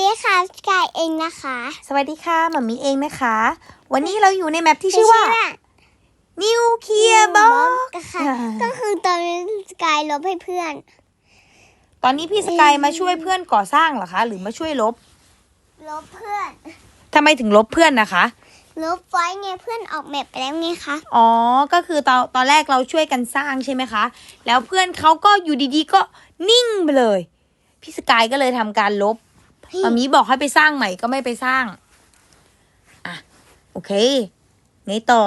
ดีค่ะสกายเองนะคะ สวัสดีค่ะหมามีเองนะคะ วันนี้เราอยู่ในแมปที่ชื่อว่า นิวเคลียร์บ็อกค่ะ ก็คือตอนนี้สกายลบให้เพื่อน ตอนนี้พี่สกายมาช่วยเพื่อนก่อสร้างเหรอคะ หรือมาช่วยลบ ลบเพื่อนทำไมถึงลบเพื่อนนะคะ ลบไว้ไงเพื่อนออกแมปไปแล้วไงคะ อ๋อ ก็คือตอนตอนแรกเราช่วยกันสร้างใช่ไหมคะ แล้วเพื่อนเขาก็อยู่ดีๆก็นิ่งไปเลย พี่สกายก็เลยทำการลบ มามีบอกให้ไปสร้างใหม่ก็ไม่ไปสร้าง อะ โอเคไงต่อ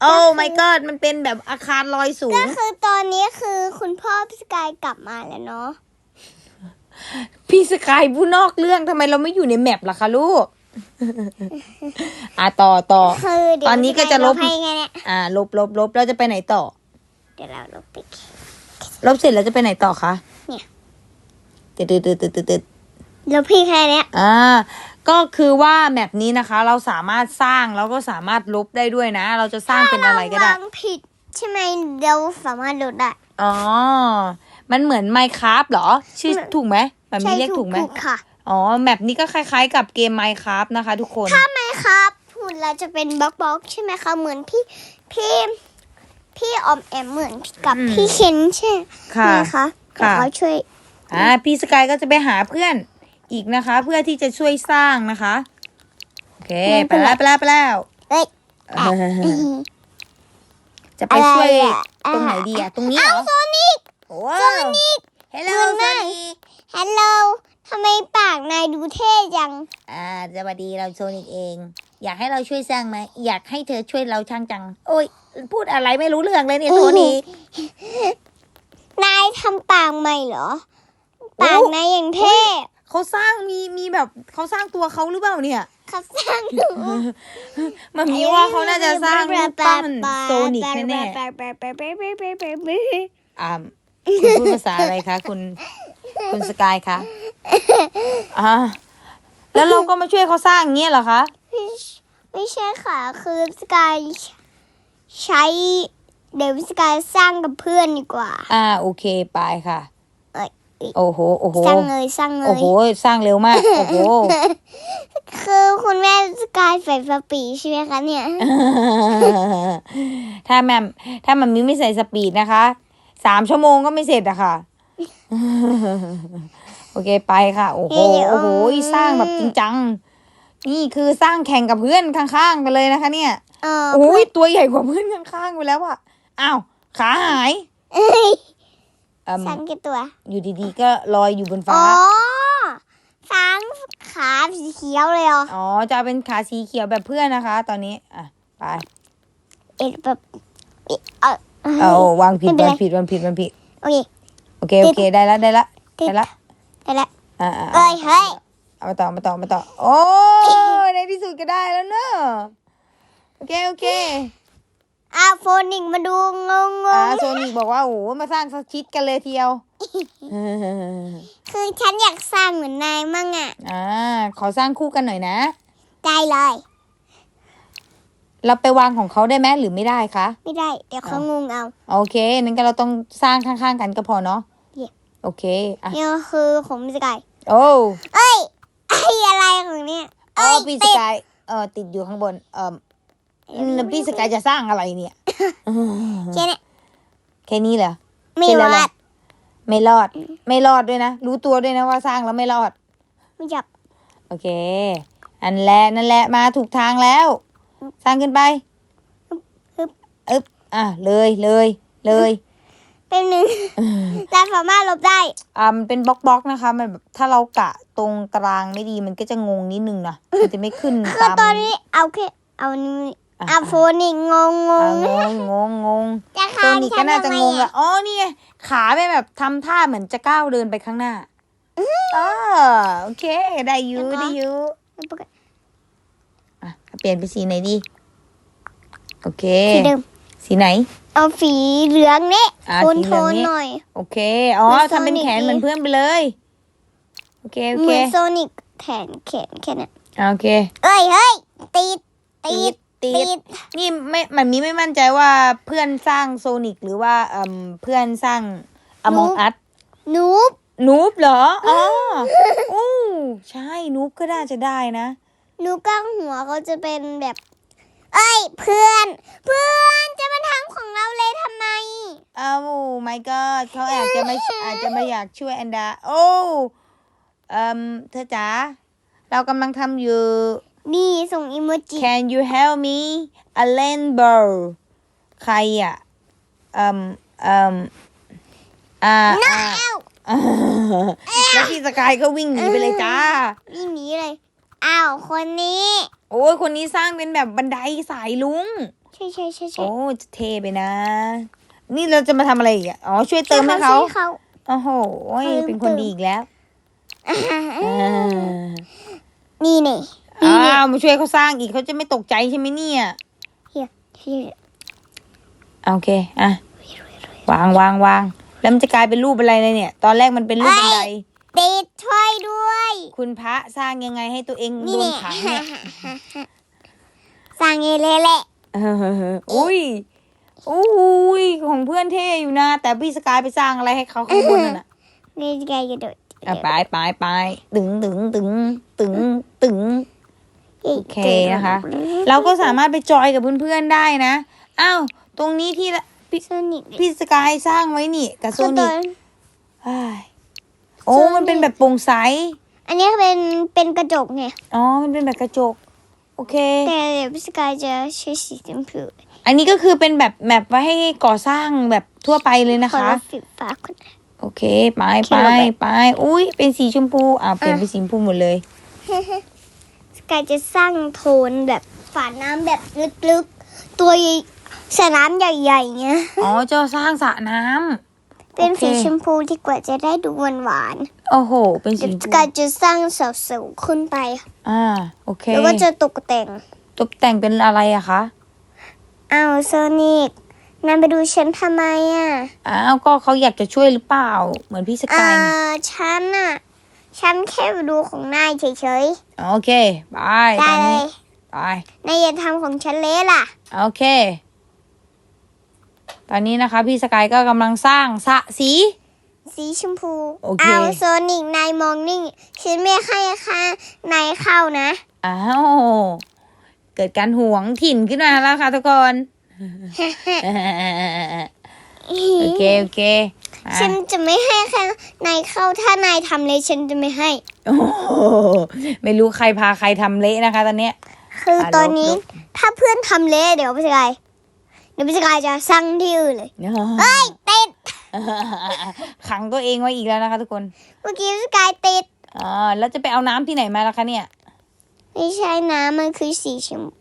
โอ้ my god มันเป็นแบบอาคารลอยสูก็งคือตอนนี้คือคุณพ่อสกายกลับมาแล้วเนาะ พี่สกายผู้นอกเรื่องทำไมเราไม่อยู่ในแมปล่ะคะลูก อะต่อต่อคือเดี๋ยวตอนนี้ก็จะลบสกายให้ไงเนี่ยอ่า ลบลบลบเราจะไปไหนต่อ เดี๋ยวเราลบไปลบเสร็จแล้วจะไปไหนต่อคะ เนี่ยตึ๊ดตึ๊ดตึ๊ดตึ๊ดตึ๊ด ลบพี่แค่เนี้ยอ่าก็คือว่าแมปนี้นะคะ เราสามารถสร้างแล้วก็สามารถลบได้ด้วยนะ เราจะสร้างเป็นอะไรก็ได้ถ้าวางผิดใช่ไหมเราสามารถลบได้ อ๋อ มันเหมือน Minecraft เหรอ ชื่อถูกไหมแบบนี้เรียกถูกไหม ถูกค่ะ อ๋อ แมปนี้ก็คล้ายๆกับเกม Minecraft นะคะ ทุกคนถ้าไหมครับหุ่นเราจะเป็นบล็อกบล็อกใช่ไหมคะเหมือนพี่พี่พี่ออมแอมเหมือนกับอืม พี่เคนใช่ค่ะไหมคะค่ะ เดี๋ยวเขาช่วย อ่า พี่สกายก็จะไปหาเพื่อน อีกนะคะ เพื่อที่จะช่วยสร้างนะคะ โอเคไปแล้วไปแล้วไปแล้วเอ้ยเออจะไปช่วยตรงไหนดีอะตรงนี้เหรอโซนิกโอ้โซนิกเฮลโลเหมือนโซมากนิกฮัลโหลทำไมปากนายดูเท่จัง อ่าสวัสดีเราโซนิกเอง อยากให้เราช่วยสร้างไหมอยากให้เธอช่วยเราช่างจัง โอ้ย พูดอะไรไม่รู้เรื่องเลยเนี่ยโซนิกนายทำปากใหม่เหรอ ปากโอ้นายอย่างเท่ เขาสร้างมีมีแบบเขาสร้างตัวเขาหรือเปล่าเนี่ย เขาสร้างหนูมันมีว่าเขาน่าจะสร้างรูปปั้นโซนิกแน่ๆๆอ่าคุณพูดภาษาอะไรคะคุณคุณสกายคะอ่าแล้วเราก็มาช่วยเขาสร้างอย่างเงี้ยเหรอคะไม่ใช่ไม่ใช่ค่ะคือสกายใช้เดวิดสกายสร้างกับเพื่อนดีกว่า อ่าโอเคไปค่ะเอ้ยเอ้ย โอ้โห โอ้โห สร้างเลยสร้างเลโอ้ยโห สร้างเร็วมาก โอ้โห คือคุณแม่สกายใส่สปีใช่ไหมคะเนี่ย ถ้าแมมถ้ามันมิไม่ใส่สปีดนะคะ สามชั่วโมงก็ไม่เสร็จอะค่ะ โอเคไปค่ะ โอ้โห โอ้โห สร้างแบบจริงจัง นี่คือสร้างแข่งกับเพื่อนข้างๆกันเลยนะคะ เนี่ยเออโอ้ยตัวใหญ่กว่าเพื่อนข้างๆไปแล้วอะอ้าว ขาหายเอ้ยอืมสร้างกี่ตัว อยู่ดีๆ ก็ลอยอยู่บนอ๋ฟ้าอสร้างขาสีเขียวเลยเหรออ๋อ จะเอาเป็นขาสีเขียวแบบเพื่อนนะคะ ตอนนี้ อะ ไป เอ็ดแบบเอ็ดเออเอาวางผิดไม่เป็นวาไรงผิดวางผิดวางผิด โอเค โอเค โอเค ได้ละได้ละติดได้ละได้แล้วอ่าอ่าเอ้ย เฮ้ย เอามาต่อ มาต่อ มาต่อ โอ้ยในที่สุดก็ได้แล้วเนอะโอเค โอเค อะโฟนิกมาดูงงงอ่างโซนิกบอกว่าโอ้โหมาสร้างสักชิดกันเลยทีเดียวคือฉันอยากสร้างเหมือนนายมั่งอะ อ่าขอสร้างคู่กันหน่อยนะ ได้เลย เราไปวางของเขาได้ไหมหรือไม่ได้คะ ไม่ได้ เดี๋ยวเขางงเอา โอเคนั้นก็เราต้องสร้างข้างๆกันก็พอเนาะ เย่ โอเคอะเนี่ยคือของพี่สกายโอ้เอ้ยไอ้อะไรของเนี่ยอ๋อเอ้ยพี่สติดกายเออติดอยู่ข้างบนเออ แล้วพี่สกายจะสร้างอะไรเนี่ยแค่นี้แค่นี้เหรอไม่รอดไม่รอด ไม่รอดด้วยนะ รู้ตัวด้วยนะว่าสร้างแล้วไม่รอด ไม่จับ โอเค อันแหละนั่นแหละมาถูกทางแล้ว สร้างขึ้นไปฮึบอึบอะเลยเลยเลยเป็นหนึ่งเราสามารถลบได้ อ่ามันเป็นบล็อกบล็อกนะคะ มันแบบถ้าเรากะตรงกลางไม่ดีมันก็จะงงนิดนึงนะมันจะไม่ขึ้นคือตามตอนนี้เอาแค่เอานี้ อะเอาโฟนิกงงงอะงงงงงงงจะโซฆ่านิกฉัก็นน่าจะทำไมงงอะละอ๋อนี่ไงขาไปแบบทำท่าเหมือนจะก้าวเดินไปข้างหน้าอ๋อโอเค ได้อยูได้อยูอะเปลี่ยนไปสีไหนดี โอเค สีเดิมสีไหน เอาสีเหลืองนี่อะโทนสีเหโทลืองนนี่หน่อย โอเค อ๋อเหมือนทำเป็น Sonic แขนดีเหมือนเพื่อนไปเลย โอเค โอเหเคมือนโซนิกแขนแขนแค่นั้นอะโอเค เอ้ยเฮ้ยติดติด ติติดดนี่ไม่มันมีไม่มั่นใจว่าเพื่อนสร้างโซนิกหรือว่าเอ่มเพื่อนสร้างอมองอันูบนูบเหรอ อ๋ออู้ใช่นุกก็น่าจะได้นะ นูก้างหัวเขาจะเป็นแบบ เอ้ย เพื่อน เพื่อนจะมาทำของเราเลยทำไมอ้าว my god เขาอาจจะไม่อาจจะไม่อยากช่วยแอนดา โอ้เอ่มเธอจ๋าเรากำลังทำอยู่ นี่ส่งอีโมจิ Can you help me a rainbow ใครอะเอ่มเอ่มอ่าน้าอ่าอ้าวแล้วพี่สกายก็วิ่งหนีไปเลยจ้า วิ่งหนีเลยอ้าวคนนี้ โอ้ยคนนี้สร้างเป็นแบบบันไดสายลุง ใช่ใช่ใช่ใช่โอ้จะเทไปนะ นี่เราจะมาทำอะไรอีกอะอ๋อ ช่วยเติมให้เขา ช่วยเขา โอ้โหเติม เป็นคนดีอีกแล้วอ่านี่นี่ อ้นี่นี่าวมาช่วยเขาสร้างอีกเขาจะไม่ตกใจใช่ไหมเนี่ยเฮียเฮียโอเค อะ วางวางวางแล้วมันจะกลายเป็นรูปอะไรเลยเนี่ย ตอนแรกมันเป็นรูปบันไดติดช่วยด้วย คุณพระสร้างยังไงให้ตัวเองโดนี่นนี่ขังเนี่ยสั่งเองเลยแหละเอออุ้ยอุ้ยของเพื่อนเท่อยู่นะ แต่พี่สกายไปสร้างอะไรให้เขาข้างบนนั่นน่ะนี่ไงกระโดดอะไปไปไปตึงตึงตึงตึงตึง โอเคนะคะ เราก็สามารถไปจอยกับเพื่อนๆได้นะ อ้าว ตรงนี้ที่ละพี่โซนิกพี่สกายสร้างไว้นี่กับโซคือตนิอกนอ้ายโอ้ มันเป็นแบบโปร่งใส อันนี้เป็นเป็นกระจกไง อ๋อ มันเป็นแบบกระจก โอเค แต่เดี๋ยวพี่สกายจะใช้สีชมพูอันนี้ก็คือเป็นแบบแมปไว้ให้ก่อสร้างแบบทั่วไปเลยนะขอคะรับสีฟ้าคนโอเค ไปโอเคไปเราไปไป อุ้ยเป็นสีชมพู อ่าเปลี่ยนเป็นสีชมพูหมดเลยส กายจะสร้างโทนแบบฝาน้ำแบบลึกๆ ตัวใหญ่สระน้ำใหญ่ๆเงี้ย อ๋อเจะสร้างสระน้ำ เป็นโอเคสีชมพูที่กว่าจะได้ดูหวานโอ้โห เป็นๆสีเดี๋ยวชสมพูกายจะสร้างเสาๆขึ้นไป อ่า โอเคแล้วก็จะตกแต่ง ตกแต่งเป็นอะไรอะคะอ้าวโซนิกนายไปดูฉันทำไมอะอ้าว ก็เขาอยากจะช่วยหรือเปล่า เหมือนพี่สอ่ากายไง ฉันอะ ฉันแค่ไปดูของนายเฉยโอเคไปๆ ตได้อนเลนี้ย ไปนายอย่าทำของฉันเละล่ะ โอเค ตอนนี้นะคะพี่สกายก็กำลังสร้างสระสี สีชมพูโอเค วโซนิก นายมองนิ่ง ฉันไม่ให้ค่ะนายเข้านะ อ้าวเกิดการหวงถิ่นขึ้นมาแล้วค่ะทุกคน โอเค โอเคอะ ฉันจะไม่ให้ค่ะนายเข้าถ้านายทำเลยฉันจะไม่ให้ โอ้โหไม่รู้ใครพาใครทำเละนะคะ ตอนเนี้ย คืออะตอนนี้ลบถ้าเพื่อนทำเละเดี๋ยวพี่สกายเดี๋ยวพี่สกายจะสร้างที่อื่นเลยเฮ้ยติดขังตัวเองไว้อีกแล้วนะคะทุกคน เมื่อกี้พี่สกายติดอ่าแล้วจะไปเอาน้ำที่ไหนมาล่ะคะเนี่ย ไม่ใช่น้ำมันคือสีชมพู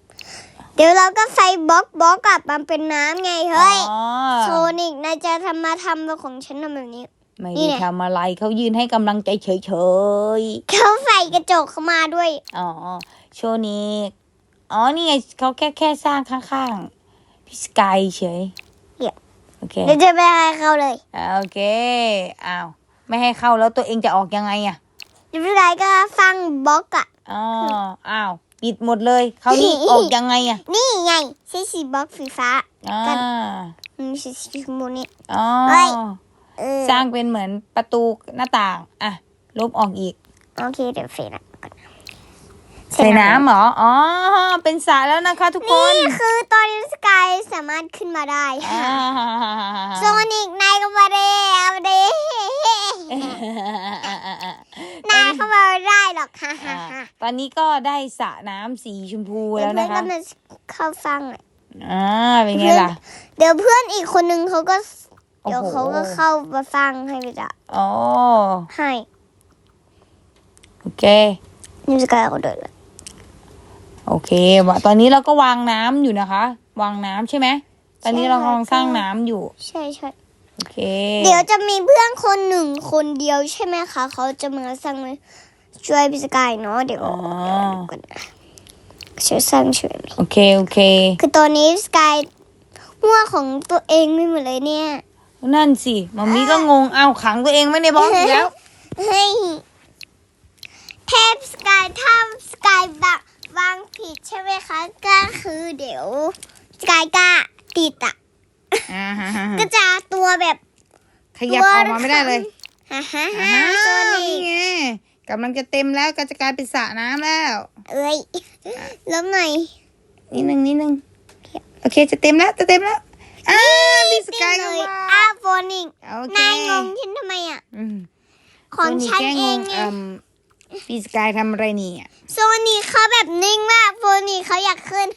เดี๋ยวเราก็ใส่บล็อกบล็อกกลับมาเป็นน้ำไงเฮ้ยอ๋อโซนิกนายจะทำมาทำของฉันทำแบบนี้ ไม่นี่ได้ไง ทำอะไรเขายืนให้กำลังใจเฉยเขาใส่กระจกเข้ามาด้วย ๆ อ๋อโชนิกอ๋อนี่ไงเขาแค่แค่สร้างข้างๆพี่สกายเฉยเดี๋ยวโอเค เดี๋ยวจะไปให้เขาเลยโอเค อ้าว ไม่ให้เข้าแล้วตัวเองจะออกยังไงอะเดี๋ยวพี่สกายก็สร้างบล็อกอะ อ๋อ อ้าว ปิดหมดเลยเขาวนี่ ออกยังไงอะนี่ไงใช้สีบล็อกสีฟ้าอ่ากันอืมสีชมพูนี่ อ๋อเฮ้ย เออสร้างเป็นเหมือนประตูหน้าต่าง อะ ลบออกอีก โอเคเดี๋ยวเฟนะก่อน ใส่น้ำเหรอ อ๋อ เป็นสระแล้วนะคะทุกคน นี่คือตอนนี้สกายสามารถขึ้นมาได้อ่าโซนิกนายก็มาเด้เอาเด้นายเข้ามาไม่ได้หรอกฮ่าฮ่าอ่าฮ่าตอนนี้ก็ได้สระน้ำสีชมพูเดี๋ยแล้ววเพื่อนนะคะก็มาเข้าฟังอะอ่าเป็นไงล่ะ เดี๋ยวเพื่อนอีกคนนึงเขาก็โอ้โหเดี๋ยวเขาก็เข้ามาฟังให้ไปจ้ะอ๋อให้โอเคนี่สกายก็เดินละ โอเควะตอนนี้เราก็วางน้ำอยู่นะคะ วางน้ำใช่ไหม ตอนนี้เรากำลังสร้างน้ำอยู่ ใช่ใช่โอเค เดี๋ยวจะมีเพื่อนคนหนึ่งคนเดียวใช่ไหมคะ เขาจะมาสร้างช่วยพี่สกายเนาะเดี๋ยวอ๋อเดี๋ยวก่อนนะช่วยสร้างช่วยไหมโอเคโอเค คือตอนนี้สกายมั่วของตัวเองไม่หมดเลยเนี่ย นั่นสิมามีก็งงเอาวขังตัวเองไว้ในบล็อกอีกแล้วเฮ้ยเทพสกายถ้าสกายบักวางผิดใช่ไหมคะ ก็คือ เดี๋ยวสกายก็ติดอะ อ่าฮะก็จะตัวแบบ ขยับออกมาไม่ได้เลยฮ่าฮ่าอ่าฮ่าโซนี่นิไงกำลังจะเต็มแล้วก็จะกลายเป็นสระน้ำแล้ว เอ้ยลบหน่อยนิดนึงนิดนึงโอเคจะเต็มแล้วจะเต็มแล้วอ่าพี่สกายก็เลยว่าอ้าวโฟนิกโอเคนายงงฉันทำไมอะ อืมของฉันโซเอแค่งไงมพี่สกายทำอะไรเนี่ยโซนิกเขาแบบนิ่งมากโฟนิกเขาอยากขึ้น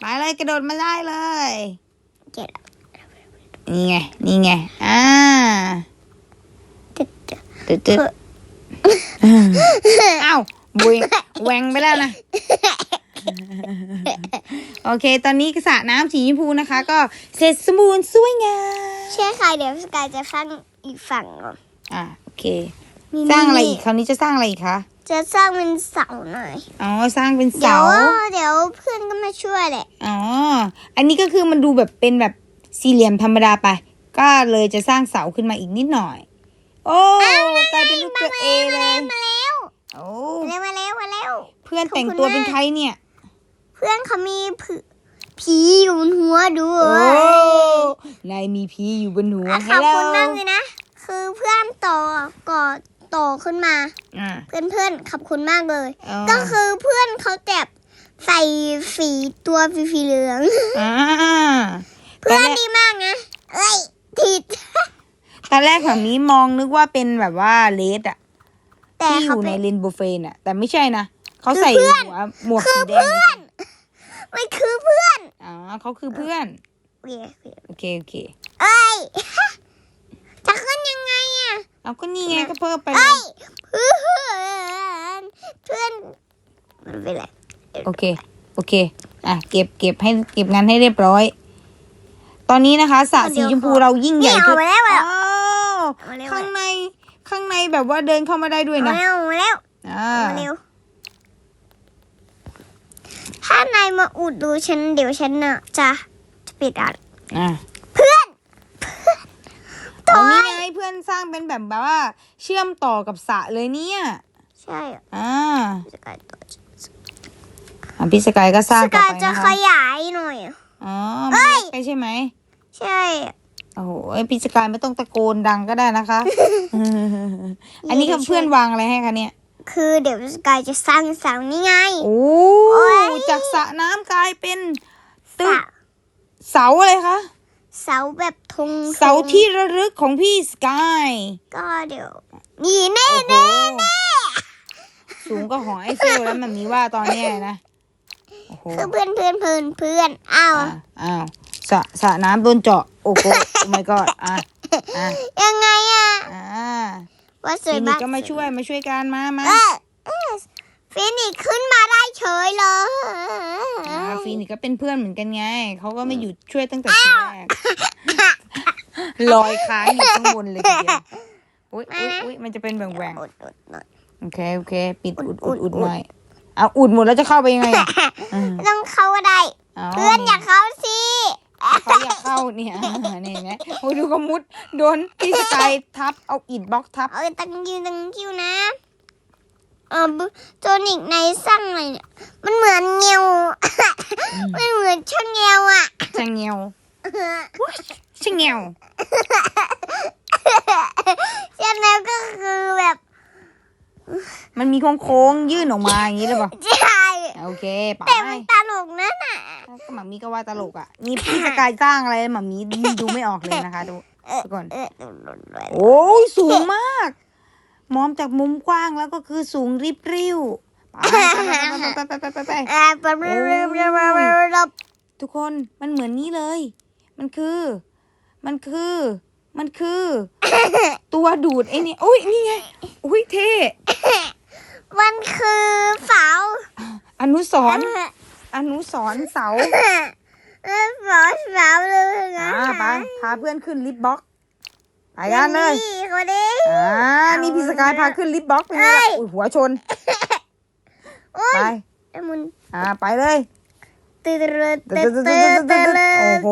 ไปเลยกระโดดมาได้เลยเจ็ดนี่ไง นี่ไง อ่าตึ๊ดตึ๊ดตึ๊ดอ้าวบุยแหวงไปแล้วนะ โอเค ตอนนี้สระน้ำสีชมพูนะคะ ก็เสร็จสมบูรณ์สวยงามใช่ค่ะเดี๋ยวสกายจะสร้างอีกฝั่งก่อนอะโอเคมีสร้างอะไรนี่อีกคราวนี้จะสร้างอะไรอีกคะ จะสร้างเป็นเสาหน่อย อ๋อ สร้างเป็นเดี๋ยเสาวเดี๋ยวเพื่อนก็มาช่วยแหละ อ๋อ อันนี้ก็คือมันดูแบบเป็นแบบสี่เหลี่ยมธรรมดาไป ก็เลยจะสร้างเสาขึ้นมาอีกนิดหน่อย โอ้กลายเป็นรูปตัวเอเลย มาแล้วโอ้มาแล้วมาแล้วมาแล้วเพื่อนแต่งตัวเป็นใครเนี่ย เพื่อนเขามีผืผีอยู่บนหัวด้วโอ้ยนายมีพีอยู่บนหัวอะขฮัอบลโหลคุณมากเลยนะ คือเพื่อนโตก่อ โตขึ้นมา อ่า เพื่อนเพื่อนๆขอบคุณมากเลยอ๋อก็คือเพื่อนเขาแจ็บใส่ฝีตัวฝีฝีเหลือง อ่าเพื่อนดีมากนะเอ้ยผิด ตอนแรกแบบนี้มองนึกว่าเป็นแบบว่าเลดอะแต่ที่อเขายู่ในเป็น เรนโบว์เฟนอะแต่ไม่ใช่นะเขาใส่คือเพื่อน หัวหมวกคืสีอแดเพื่งอนมันคือเพื่อนอ๋อเขาคือเพื่อนเวียเวียโอเคโอเค เอ้ย จะขึ้นยังไงอะ เอาก็นี่ไงก็เพิ่มไปเลเอ้ยยเพื่อนเพื่อนมันเป็นไรโอเค โอเค อะ เก็บเก็บให้เก็บงานให้เรียบร้อย ตอนนี้นะคะสระสีชมพูเรายิ่งใหนี่ญ่เอาขึ้นมาแล้วอะอ้าวเอามาแล้วข้างในข้างในแบบว่าเดินเข้ามาได้ด้วยเอานะมาแล้วเอามาแล้วอ่าเอามาเร็วถ้านายมาอุดดูฉันเดี๋ยวฉันน่ะจะจะปิดอะอะ เพื่อนเอานี่ไงเพื่อนสร้างเป็นแบบแบบว่า เชื่อมต่อกับสระเลยเนี่ย ใช่อะอ่าสกายต่ออะพี่สกายก็สร้างสต่อกายไปจะนะขคะยายหน่อยอะอ๋อเอ้ยไปใช่ไหมใช่อะโอ้โหเอ้ยพี่สกายไม่ต้องตะโกนดังก็ได้นะคะ อันนี้คือเพื่อนวางอะไรให้คะเนี่ย คือเดี๋ยวสกายจะสร้างเสานี่ไง โอ้โอ้ย จากสระน้ำกลายเป็นตึสกเสาอะไรคะ เสาแบบธงเสาที่ระลึกของพี่สกายก็เดี๋ยวนี่แน่โอ้โหแน่สูงก็หอไอเฟลแล้วมันมีว่าตอนเนี้ยนะโอ้โหคือเพื่อนเพื่อนเพื่อนเพื่อนอ้าวอะอ้าวสระสระน้ำโดนเจาะโอ้โหโอ้ my god อะอะยังไงอะอ่าว่าสวฟิยนิมากกก็มาช่วยมาช่วยกันมามาเออเออฟินิกขึ้นมาได้ กก็เป็นเพื่อนเหมือนกันไง เขาก็ไม่หยุดช่วยตั้งแต่ทีแรกลอยค้างอยู่ข้างบนเลยทีเดียวอุ้ยอุ้ยอุ้ยมันจะเป็นแหว่งอุดอุดหน่อยๆโอเคโอเค ปิดอุดอุอุดดอุอุดดหน่อยเอาอุดหมดแล้วจะเข้าไปยังไงอะอืมต้องเข้าก็ได้เพื่อนอยากเข้าสิเขาอยากเข้าเนี่ยนี่ไงโอ้ยดูก็มุดโดนพี่สกายทับเอาอิดบล็อกทับเออตังคิวตังคิวนะ เออโจนิกในสร้างอะไรเนี่ยมันเหมือนเงียว มันเหมือนช่างเงียวอะช่างเงียวช่างเงียวใช่ไหมก็คือแบบ มันมีโค้งๆยื่นออกมาอย่างนี้หรือเปล่าใช่โอเคไปแต่มันตลกนะน่ะก็หมามีก็ว่าตลกอะนี่พี่สกายสร้างอะไรหมามีดูไม่ออกเลยนะคะดูเออทุกคนเออโอ้ยสูงมาก มองจากมุมกว้างแล้วก็คือสูงริบริ้วไปไปไปไปไปไปไปอ่าปะปะปะปะปะปะปะทุกคนมันเหมือนนี้เลย มันคือ มันคือ มันคือ ตัวดูดไอ้นี่อุ้ยนี่ไงอุ้ยเท่มันคือเสาอนุสรอนุสรเสาเสาเสาเลยนะอ่าไปพาเพื่อนขึ้นลิฟต์บ็อก ซ์ไปกันเลยนี่คนนี้อ่านี่พี่สกายพาขึ้นลิฟต์บ็อกซ์เป็นไงล่ะอุ้ยหัวชนโอ้ยไปไอ้มุนอ่าไปเลยตื่นตื่นตื่นตื่นตื่นโอ้โห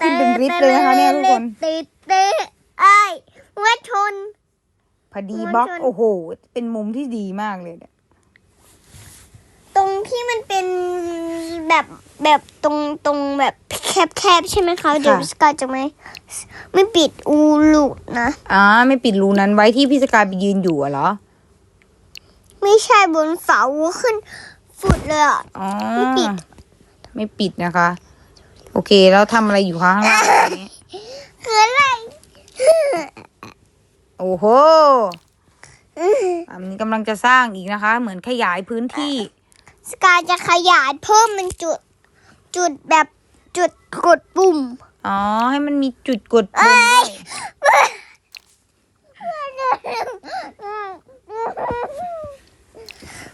ขึ้นเป็นลิฟต์เลยนะคะเนี่ยทุกคนตื่นตื่นไอ้หัวชนพอดีหัวบล็อกชนโอ้โห เป็นมุมที่ดีมากเลยเนี่ยต รงที่มันเป็นแบบแบบตรงตรงแบบแคบๆใช่ไหมคะเดี๋ยวสกายจะไม่ไม่ปิดอูลูกนะอ่าไม่ปิดรูนั้นไว้ที่พี่สกายไปยืนอยู่อะเหรอไม่ใช่บนเสาขึ้นฟุดเลยอะอ๋อไม่ปิด ไม่ปิดนะคะ โอเคแล้วทำอะไรอยู่ข้างล่างตอนนี้คืออะไรโอ้โหอันนี้กำลังจะสร้างอีกนะคะ เหมือนขยายพื้นที่ สกายจะขยายเพิ่มเป็นจุด จุดแบบจุดกดปุ่ม อ๋อ ให้มันมีจุดกดปุ่มด้วย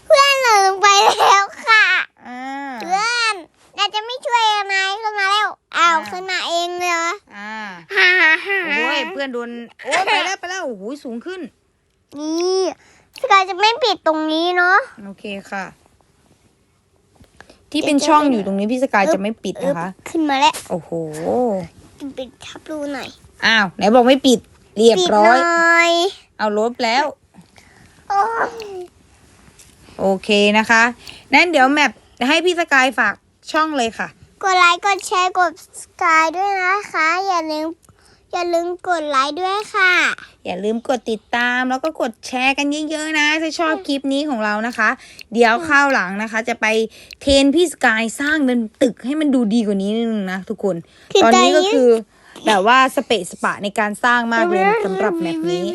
เพื่อนลืมไปแล้วค่ะ อ่าเพื่อนเราจะไม่ช่วยนายขึ้นมาแล้วเอาอ่าขึ้นมาเองเลยเหรออ่าฮ่าฮ่าฮ่าโอ้ยเพื่อนโดนโอ้ยไปแล้วไปแล้วโอ้โหสูงขึ้น นี่สกายจะไม่ปิดตรงนี้เนาะ โอเคค่ะ ที่เป็นช่องอยู่ตรงนี้พี่สกายจะไม่ปิดนะคะ ขึ้นมาแล้ว โอ้โหปิดทับรูหน่อย อ้าวไหนบอกไม่ปิด เรียบปิดร้หอยน่อย เอาลบแล้ว โอ้ยโอเคนะคะนั้นเดี๋ยวแมปให้พี่สกายฝากช่องเลยค่ะ กดไลค์ กดแชร์ กดสกายด้วยนะคะ อย่าลืม อย่าลืมกดไลค์ด้วยค่ะ อย่าลืมกดติดตามแล้วก็กดแชร์กันเยอะๆนะ ถ้าชอบคลิปนี้ของเรานะคะ เดี๋ยวข้าวหลังนะคะ จะไปเทรนพี่สกายสร้างเป็นตึกให้มันดูดีกว่านี้นิดนึงนะทุกคน คือตอนนี้ตอนนี้ ก็คือแบบว่าสเปะสปะในการสร้างมากเลยสำหรับแมปนี้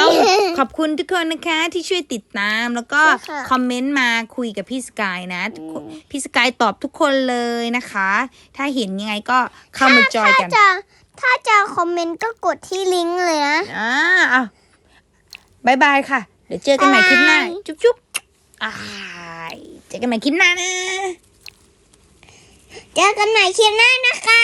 ต้องขอบคุณทุกคนนะคะที่ช่วยติดตามแล้วก็ใช่ค่ะ คอมเมนต์มาคุยกับพี่สกายนะทุกคนพี่สกายตอบทุกคนเลยนะคะ ถ้าเห็นยังไงก็เข้ามาจอยกัน ถ้าจะ ถ้าจะคอมเมนต์ก็กดที่ลิงก์เลยนะอ่าอะบายบายค่ะ เดี๋ยวเจอกันใหม่คลิปหน้าบ๊ายบายจุ๊บจุ๊บอ่ายเจอกันใหม่คลิปหน้านะ เจอกันใหม่คลิปหน้านะคะ